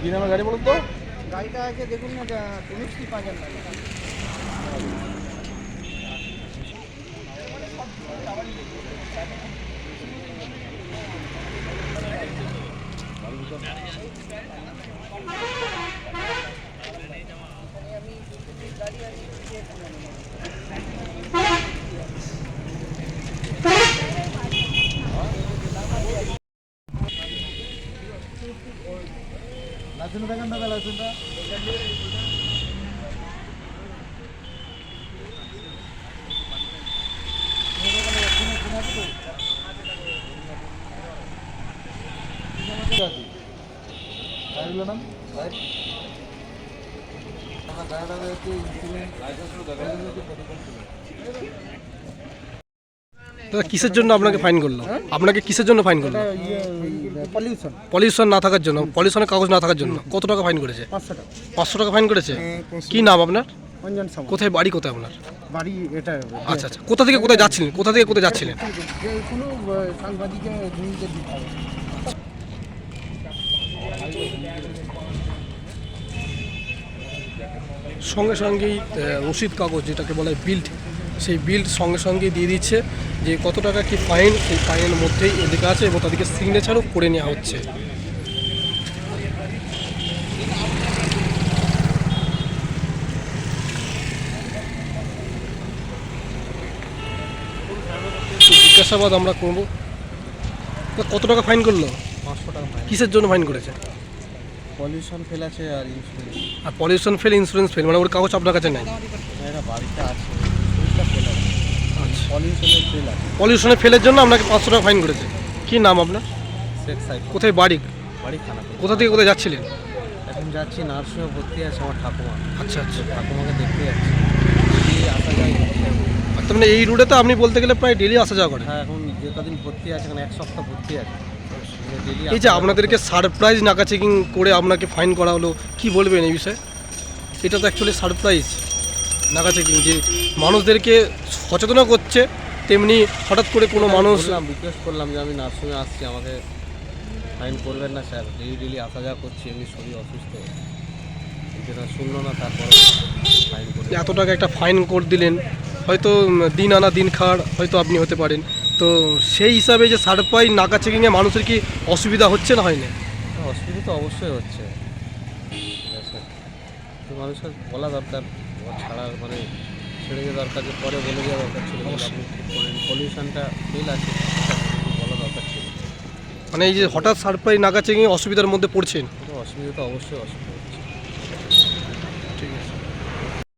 কি নামে গাড়ি বলুন তো? গাড়িটা আছে দেখুন না কেমিস্ট্রি পাঁচার নামে লাইসেন্স দেখেন দাদা লাইসেন্সটা নাম দাদা কিসের জন্য আপনাকে ফাইন করল? আপনাকে কিসের জন্য ফাইন করল? পলিউশন পলিউশন না থাকার জন্য পলিউশনের কাগজ না থাকার জন্য কত টাকা ফাইন করেছে? পাঁচশো টাকা। পাঁচশো টাকা ফাইন করেছে? কি নাম আপনার? কোথায় বাড়ি কোথায় আপনার? বাড়ি এটা আচ্ছা আচ্ছা কোথা থেকে কোথায় যাচ্ছিলেন? কোথা থেকে কোথায় যাচ্ছিলেন? কোনো সঙ্গে সঙ্গেই রসিদ কাগজ যেটাকে বলা হয় বিল্ড সেই বিল্ড সঙ্গে সঙ্গে দিয়ে দিচ্ছে যে কত টাকা কি ফাইন সেই ফাইনের মধ্যেই এদিকে আছে এবং তাদেরকে সিগনেচারও করে নেওয়া হচ্ছে। জিজ্ঞাসাবাদ আমরা করব। কত টাকা ফাইন করল? পাঁচশো টাকা কিসের জন্য ফাইন করেছে? পলিউশন ফেল আছে আর ইন্স্যুরেন্স আর পলিউশন ফেল ইন্স্যুরেন্স ফেল মানে ওর কাগজ আপনার কাছে নেই? এটা বাড়িতে আছে ফেল আছে। আচ্ছা। পলিউশনের ফেল আছে। পলিউশনের ফেলের জন্য আপনাকে পাঁচশো টাকা ফাইন করেছে। কি নাম আপনার? শেখ সাইড কোথায় বাড়ি? বাড়ি খানা কোথা থেকে কোথায় যাচ্ছিলেন? এখন যাচ্ছি নার্সিংহোমে ভর্তি আছে আমার ঠাকুমা। আচ্ছা আচ্ছা। ঠাকুমাকে দেখতে যাচ্ছি। এই আসা যায় তার মানে এই রুটে তো আপনি বলতে গেলে প্রায় ডেলি আসা যাওয়া করেন। হ্যাঁ এখন যে কদিন ভর্তি আছে এখন এক সপ্তাহ ভর্তি আছে। এই যে আপনাদেরকে সারপ্রাইজ নাকা চেকিং করে আপনাকে ফাইন করা হলো কি বলবেন এই বিষয়ে? এটা তো অ্যাকচুয়ালি সারপ্রাইজ নাকা চেকিং যে মানুষদেরকে সচেতন করছে তেমনি হঠাৎ করে কোনো মানুষ রিকোয়েস্ট করলাম যে আমি নার্সিংহোমে আসছি আমাকে ফাইন করবেন না স্যার। ডেলি ডেলি আসা যাওয়া করছি এমনি শরীর অসুস্থ। যেটা শুনলো না তারপর ফাইন করে এত টাকা একটা ফাইন করে দিলেন। হয়তো দিন আনা দিন খাওয়ার হয়তো আপনি হতে পারেন। তো সেই হিসাবে যে সারপ্রাইজ নাকা চেকিংয়ে মানুষের কি অসুবিধা হচ্ছে না হয় না অসুবিধা তো অবশ্যই হচ্ছে। তো মানুষের বলা দরকার ও ছাড়ার মানে ছেড়ে দেওয়া দরকার যে পরে বলে দেওয়া দরকার ছিল পলিউশনটা ফিল আছে বলা দরকার ছিল। মানে এই যে হঠাৎ সারপ্রাইজ নাকা চেকিংয়ে অসুবিধার মধ্যে পড়ছেন? অসুবিধা তো অবশ্যই অসুবিধা